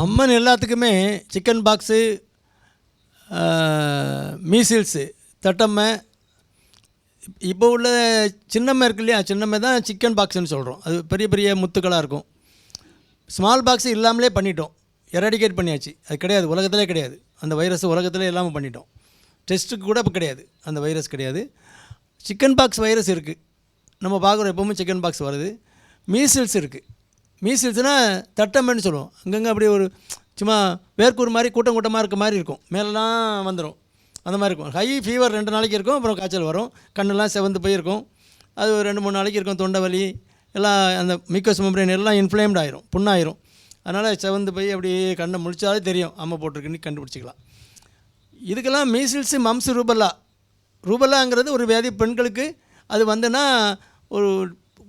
அம்மன் எல்லாத்துக்குமே chicken box மீசில்ஸு தட்டம்மை. இப்போ உள்ள சின்னம்மை இருக்கு இல்லையா? சின்னம்மை தான் சிக்கன் பாக்ஸ்னு சொல்கிறோம் அது பெரிய பெரிய முத்துக்களாக இருக்கும். ஸ்மால் பாக்ஸ் இல்லாமலே பண்ணிட்டோம். எராடிகேட் பண்ணியாச்சு. அது கிடையாது. உலகத்திலே கிடையாது. அந்த வைரஸ் உலகத்திலே இல்லாமல் பண்ணிட்டோம். டெஸ்ட்டுக்கு கூட இப்போ கிடையாது. அந்த வைரஸ் கிடையாது. சிக்கன் பாக்ஸ் வைரஸ் இருக்குது நம்ம பார்க்குறோம் எப்போவுமே சிக்கன் பாக்ஸ் வருது. மீசில்ஸ் இருக்குது மீசில்ஸ்னால் தட்டம்மைன்னு சொல்லுவோம். அங்கங்கே அப்படியே ஒரு சும்மா வேர்க்கூர் மாதிரி கூட்டம் கூட்டமாக இருக்க மாதிரி இருக்கும். மேலெலாம் வந்துடும் அந்த மாதிரி இருக்கும். ஹை ஃபீவர் ரெண்டு நாளைக்கு இருக்கும் அப்புறம் காய்ச்சல் வரும். கண்ணெல்லாம் செவந்து போயிருக்கும். அது ஒரு ரெண்டு மூணு நாளைக்கு இருக்கும் தொண்டை வலி எல்லாம் அந்த மிக்கஸ் மெம்பரேன் எல்லாம் இன்ஃப்ளேம்ட் ஆயிரும் புண்ணாயிரும். அதனால் செவந்து போய் அப்படியே கண்ணை முழிச்சாலே தெரியும். அம்மை போட்டிருக்குன்னு கண்டுபிடிச்சிக்கலாம். இதுக்கெல்லாம் மீசில்ஸு மம்ஸ் ரூபல்லா ரூபல்லாங்கிறது ஒரு வியாதி பெண்களுக்கு அது வந்துன்னா ஒரு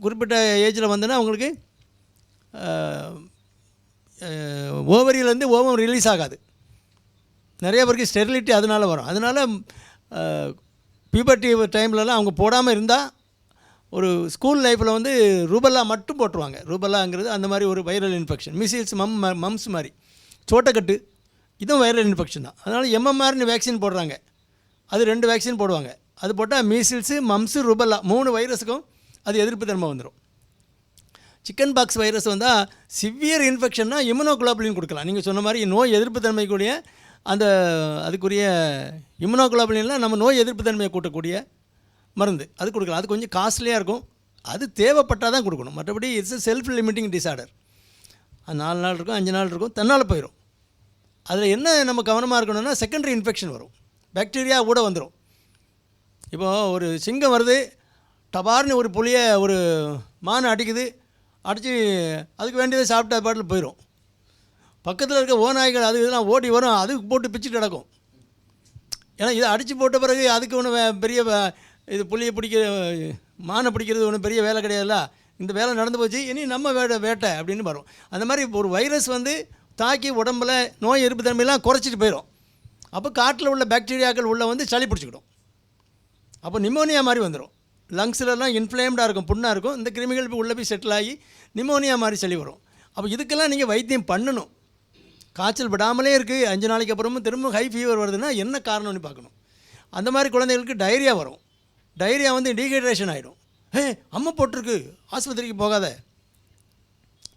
குறிப்பிட்ட ஏஜில் வந்துன்னா அவங்களுக்கு ஓவரியிலேருந்து ஓவம் ரிலீஸ் ஆகாது. நிறைய பேருக்கு ஸ்டெரிலிட்டி அதனால் வரும். அதனால் பியூபர்ட்டி டைம்லலாம் அவங்க போடாமல் இருந்தால் ஒரு ஸ்கூல் லைஃப்பில் வந்து ரூபல்லா மட்டும் போட்டுருவாங்க. ரூபல்லாங்கிறது அந்த மாதிரி ஒரு viral infection measles mum mumps மாதிரி. சோட்டக்கட்டு இதுவும் வைரல் இன்ஃபெக்ஷன் தான். அதனால் எம்எம்ஆர்னு வேக்சின் போடுறாங்க. அது ரெண்டு வேக்சின் போடுவாங்க. அது போட்டால் மீசில்ஸு மம்ஸு ருபல்லா மூணு வைரஸுக்கும் அது எதிர்ப்பு தன்மை வந்துடும் சிக்கன் பாக்ஸ் வைரஸ் வந்தால் சிவியர் இன்ஃபெக்ஷன்னா இம்யூனோகுளோபுலின் கொடுக்கலாம். நீங்கள் சொன்ன மாதிரி நோய் எதிர்ப்பு தன்மைக்குரிய அந்த அதுக்குரிய இம்யூனோகுளோபுலின்லாம் நம்ம நோய் எதிர்ப்பு தன்மையை கூட்டக்கூடிய மருந்து. அது கொடுக்கலாம். அது கொஞ்சம் காஸ்ட்லியாக இருக்கும். அது தேவைப்பட்டால் தான் கொடுக்கணும். மற்றபடி இட்ஸ் செல்ஃப் லிமிட்டிங் டிசார்டர் அது நாலு நாள் இருக்கும் அஞ்சு நாள் இருக்கும் தன்னால் போயிடும் அதில் என்ன நம்ம கவனமாக இருக்கணும்னா செகண்டரி இன்ஃபெக்ஷன் வரும். பாக்டீரியா கூட வந்துடும் இப்போது ஒரு சிங்கம் வருது டபார்னு ஒரு புளியை ஒரு மான் அடிக்குது அடித்து அதுக்கு வேண்டியதை சாப்பிட்டு அது பாட்டில் போயிடும் பக்கத்தில் இருக்க ஓநாய்கள் அது இதெல்லாம் ஓடி வரும் அதுக்கு போட்டு பிச்சுட்டு கிடக்கும். ஏன்னா இதை அடித்து போட்ட பிறகு அதுக்கு ஒன்றும் பெரிய இது புளியை பிடிக்கிற மானை பிடிக்கிறது ஒன்றும் பெரிய வேலை கிடையாதுல்ல? இந்த வேலை நடந்து போச்சு இனி நம்ம வேட வேட்டை அப்படின்னு வரும். அந்த மாதிரி ஒரு வைரஸ் வந்து தாக்கி உடம்புல நோய் எதிர்ப்பு தன்மையெல்லாம் குறைச்சிட்டு போயிடும் அப்போ காட்டில் உள்ள பாக்டீரியாக்கள் உள்ளே வந்து சளி பிடிச்சிக்கிடும். அப்போ நிமோனியா மாதிரி வந்துடும் லங்ஸ்லலாம் இன்ஃப்ளேம்டாக இருக்கும் புண்ணாக இருக்கும். இந்த கிருமிகள் போய் உள்ளே போய் செட்டில் ஆகி நிமோனியா மாதிரி சளி வரும். அப்போ இதுக்கெல்லாம் நீங்கள் வைத்தியம் பண்ணணும். காய்ச்சல் விடாமலே இருக்குது அஞ்சு நாளைக்கு அப்புறமும் திரும்ப ஹை ஃபீவர் வருதுன்னா என்ன காரணம்னு பார்க்கணும். அந்த மாதிரி குழந்தைகளுக்கு டைரியா வரும். டைரியா வந்து டீஹைட்ரேஷன் ஆகிடும் ஹே அம்மா போட்டிருக்கு. ஆஸ்பத்திரிக்கு போகாத.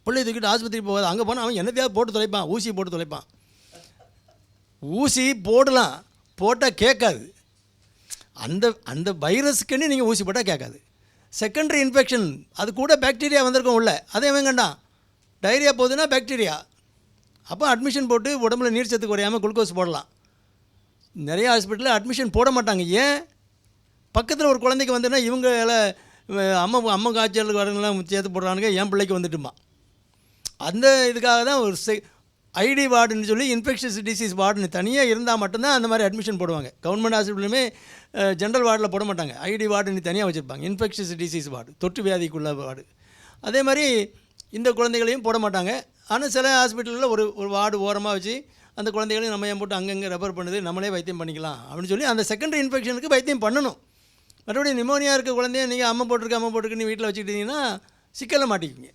பிள்ளை தூக்கிட்டு ஆஸ்பத்திரிக்கு போகாத. அங்கே போனால் அவன் என்னத்தையாவது போட்டு தொலைப்பான். ஊசி போட்டு தொலைப்பான். ஊசி போடலாம். போட்டால் கேட்காது. அந்த அந்த வைரஸுக்குன்னு நீங்கள் ஊசி போட்டால் கேட்காது. செகண்டரி இன்ஃபெக்ஷன் அது கூட பாக்டீரியா வந்திருக்கும் உள்ள. அதே வேங்கண்டா டைரியா போகுதுன்னா பாக்டீரியா அப்போ அட்மிஷன் போட்டு உடம்புல நீர் சத்து குறையாமல் குளுக்கோஸ் போடலாம். நிறைய ஹாஸ்பிட்டலில் அட்மிஷன் போட மாட்டாங்க. ஏன்? பக்கத்தில் ஒரு குழந்தைக்கு வந்துன்னா இவங்க எல்லாம் அம்மா அம்மா காய்ச்சலுக்கு வரலாம் சேர்த்து போடுறானுங்க. என் பிள்ளைக்கு வந்துட்டுமா. அந்த இதுக்காக தான் ஒரு செ ஐடி வார்டுன்னு சொல்லி இன்ஃபெக்ஷஸ் டிசீஸ் வார்டுன்னு தனியாக இருந்தால் மட்டும்தான் அந்த மாதிரி அட்மிஷன் போடுவாங்க. கவர்மெண்ட் ஹாஸ்பிட்டலுமே ஜென்ரல் வார்டில் போட மாட்டாங்க. ஐடி வார்டுன்னு தனியாக வச்சுருப்பாங்க. இன்ஃபெக்ஷஸ் டிசீஸ் வார்டு தொற்று வியாதிக்குள்ள வார்டு. அதே மாதிரி இந்த குழந்தைகளையும் போட மாட்டாங்க. ஆனால் சில ஹாஸ்பிட்டலில் ஒரு ஒரு வார்டு ஓரமாக வச்சு அந்த குழந்தைகளையும் நம்ம ஏன் போட்டு அங்கங்கே ரெஃபர் பண்ணுது? நம்மளே வைத்தியம் பண்ணிக்கலாம். அப்படின்னு சொல்லி அந்த செகண்டரி இன்ஃபெக்ஷனுக்கு வைத்தியம் பண்ணணும். மறுபடியும் நிமோனியா இருக்க குழந்தைய நீங்கள் அம்மா போட்டிருக்கு அம்மா போட்டிருக்குன்னு வீட்டில் வச்சுக்கிட்டீங்கன்னா சிக்கலை மாட்டிக்கிங்க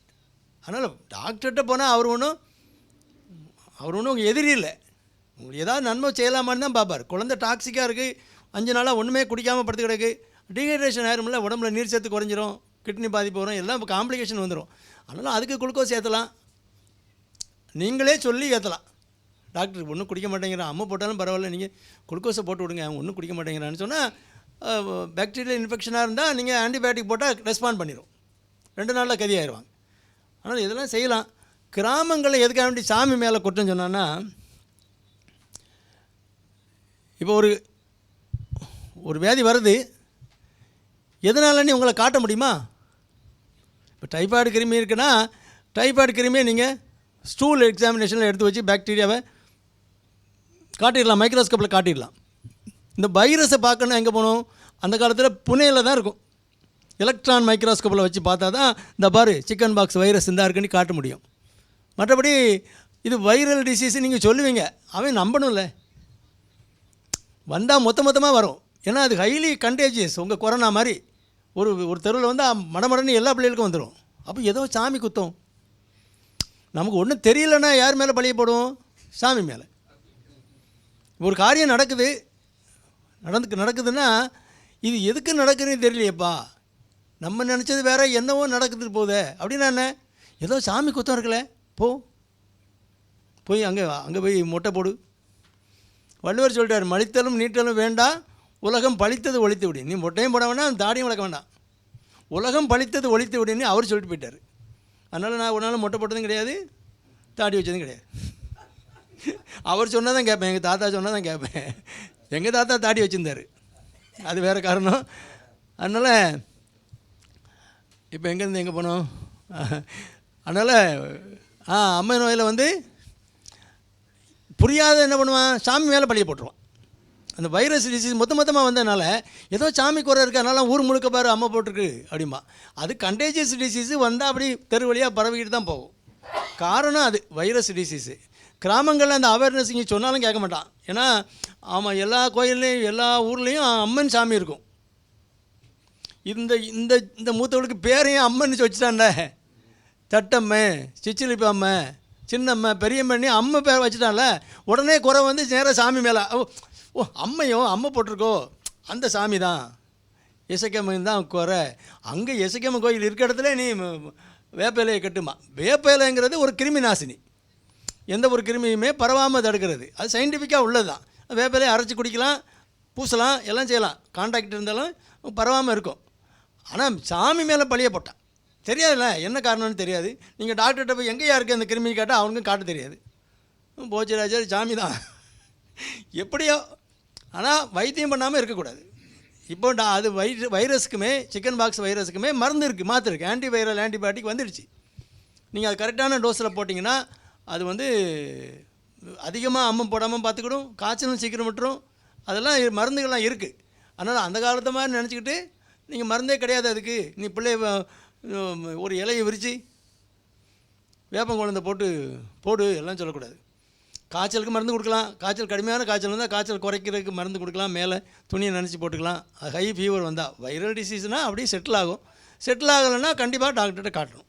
அதனால் டாக்டர்கிட்ட போனால் அவர் ஒன்றும் அவர் ஒன்றும் உங்கள் எதிரி இல்லை. உங்களுக்கு ஏதாவது நன்மை செய்யலாமான்னு தான் பார்ப்பார். குழந்தை டாக்ஸிக்காக இருக்குது அஞ்சு நாளாக ஒன்றுமே குடிக்காமல் படுத்து கிடக்கு. டீஹைட்ரேஷன் ஆயிரும்ல உடம்புல நீர் சத்து குறைஞ்சிரும். கிட்னி பாதிப்பு வரும். எல்லாம் இப்போ காம்ப்ளிகேஷன் வந்துடும் அதனால் அதுக்கு குளுக்கோஸ் ஏற்றலாம் நீங்களே சொல்லி ஏற்றலாம் டாக்டருக்கு ஒன்றும் குடிக்க மாட்டேங்கிறான். அம்மா போட்டாலும் பரவாயில்ல. நீங்கள் குளுக்கோஸை போட்டு விடுங்க. அவன் ஒன்றும் குடிக்க மாட்டேங்கிறான்னு சொன்னால் பேக்டீரியல் இன்ஃபெக்ஷனாக இருந்தால் நீங்கள் ஆன்டிபயோட்டிக் போட்டால் ரெஸ்பாண்ட் பண்ணிடும் ரெண்டு நாளில் கதி ஆயிடுவாங்க ஆனால் இதெல்லாம் செய்யலாம். கிராமங்களில் எதுக்காக வேண்டி சாமி மேலே குற்றம் சொன்னான்னா இப்போ ஒரு ஒரு வியாதி வருது எதனாலன்னு உங்களை காட்ட முடியுமா? இப்போ டைஃபாய்டு கிருமி இருக்குன்னா டைஃபாய்டு கிருமியை நீங்கள் ஸ்டூல் எக்ஸாமினேஷனில் எடுத்து வச்சு பாக்டீரியாவை காட்டிடலாம் மைக்ரோஸ்கோப்பில் காட்டிடலாம். இந்த வைரஸை பார்க்கணும் எங்கே போகணும்? அந்த காலத்தில் புனேயில் தான் இருக்கும். எலக்ட்ரான் மைக்ரோஸ்கோப்பில் வச்சு பார்த்தா தான் இந்த பாரு சிக்கன் பாக்ஸ் வைரஸ் இந்த இருக்குன்னு காட்ட முடியும். மற்றபடி இது வைரல் டிசீஸ் நீங்கள் சொல்லுவீங்க. அவன் நம்பணும்ல. வந்தால் மொத்த மொத்தமாக வரும். ஏன்னா அது ஹைலி கண்டேஜியஸ் உங்கள் கொரோனா மாதிரி. ஒரு ஒரு தெருவில் வந்து மடமடன்னு எல்லா பிள்ளைகளுக்கும் வந்துடும் அப்போ ஏதோ சாமி குத்தம். நமக்கு ஒன்றும் தெரியலன்னா யார் மேலே பழிய போடுவோம் சாமி மேலே. ஒரு காரியம் நடக்குது. நடந்து நடக்குதுன்னா இது எதுக்கு நடக்குதுன்னு தெரியலையேப்பா. நம்ம நினச்சது வேறு என்னவோ நடக்குது போதே. அப்படின்னா என்ன? ஏதோ சாமி குத்தம் இருக்குல்ல. போ. போய் அங்கே அங்கே போய் மொட்டை போடு. வள்ளுவர் சொல்லிட்டார் மலித்தலும் நீட்டலும் வேண்டாம் உலகம் பழித்தது ஒழித்து விடு. நீ மொட்டையும் போட வேண்டாம் தாடியும் வளர்க்க வேண்டாம். உலகம் பழித்தது ஒழித்து விடுன்னு அவர் சொல்லிட்டு போயிட்டார். அதனால் நான் ஒரு நாள் மொட்டை போட்டதும் கிடையாது தாடி வச்சதும் கிடையாது. அவர் சொன்னால் தான் கேட்பேன் எங்கள் தாத்தா சொன்னால் தான் கேட்பேன். எங்கள் தாத்தா தாடி வச்சுருந்தார். அது வேறு காரணம். அதனால் இப்போ எங்கேருந்து எங்கே போனோம்? அதனால் ஆ அம்மை நோயில் வந்து புரியாத என்ன பண்ணுவான்? சாமி மேலே பழிய போட்டுருவான். அந்த வைரஸ் டிசீஸ் மொத்த மொத்தமாக வந்ததுனால ஏதோ சாமி குறை இருக்கு அதனால ஊர் முழுக்க பாரு அம்மை போட்டிருக்கு அப்படிமா அது கண்டேஜியஸ் டிசீஸு வந்தால் அப்படி தெரு வழியாக பரவிக்கிட்டு தான் போகும். காரணம் அது வைரஸ் டிசீஸு கிராமங்களில் அந்த அவேர்னஸ் இங்கே சொன்னாலும் கேட்க மாட்டான். ஏன்னா ஆமாம் எல்லா கோயில்லையும் எல்லா ஊர்லேயும் அம்மன் சாமி இருக்கும். இந்த இந்த இந்த மூத்தவளுக்கு பேரையும் அம்மன் வச்சுட்டான்ல. தட்டம்மை சிச்சிலிப்பம்மை சின்னம்மை பெரியம்மண்ணி அம்மை பேர் வச்சுட்டான்ல. உடனே குறை வந்து நேராக சாமி மேலே ஓ ஓ அம்மையும் அம்மை போட்டிருக்கோ. அந்த சாமி தான். இசைக்கம்மன் தான் குறை. அங்கே இசைக்கம்மன் கோயில் இருக்க இடத்துல நீ வேப்ப வேப்பிலையை கட்டுமா. வேப்பிலைங்கிறது ஒரு கிருமி நாசினி எந்த ஒரு கிருமியுமே பரவாமல் தடுக்கிறது. அது சயின்டிஃபிக்காக உள்ளது தான் வேப்பிலையை அரைச்சி குடிக்கலாம் பூசலாம் எல்லாம் செய்யலாம். கான்டாக்ட் இருந்தாலும் பரவாமல் இருக்கும். ஆனால் சாமி மேலே பழிய போட்டான். தெரியாதுல்ல என்ன காரணம்னு தெரியாது. நீங்கள் டாக்டர்கிட்ட போய் எங்கேயா இருக்குது அந்த கிருமி கேட்டால் அவனுக்கும் காட்ட தெரியாது. போச்சு ராஜா சாமி தான் எப்படியோ ஆனால் வைத்தியம் பண்ணாமல் இருக்கக்கூடாது. இப்போ நான் அது வை வைரஸுக்குமே சிக்கன் பாக்ஸ் வைரஸுக்குமே மருந்து இருக்குது மாத்திரை இருக்குது ஆன்டி வைரல் ஆன்டிபயோட்டிக் வந்துடுச்சு. நீங்கள் அது கரெக்டான டோஸில் போட்டிங்கன்னா அது வந்து அதிகமாக அம்மம் போடாமல் பார்த்துக்கிடும் காய்ச்சலும் சீக்கிரம் விட்டுரும். அதெல்லாம் மருந்துகள்லாம் இருக்குது அதனால் அந்த காலத்து மாதிரி நினச்சிக்கிட்டு நீங்கள் மருந்தே கிடையாது அதுக்கு. நீ பிள்ளை ஒரு இலையை விரித்து வேப்பங்குழந்தை போட்டு போடு எல்லாம் சொல்லக்கூடாது. காய்ச்சலுக்கு மருந்து கொடுக்கலாம். காய்ச்சல் கடுமையான காய்ச்சல் வந்தால் காய்ச்சல் குறைக்கிறதுக்கு மருந்து கொடுக்கலாம். மேலே துணியை நினச்சி போட்டுக்கலாம். ஹை ஃபீவர் வந்தால் வைரல் டிசீஸ்னால் அப்படியே செட்டில் ஆகும். செட்டில் ஆகலைன்னா கண்டிப்பாக டாக்டர்கிட்ட காட்டணும்.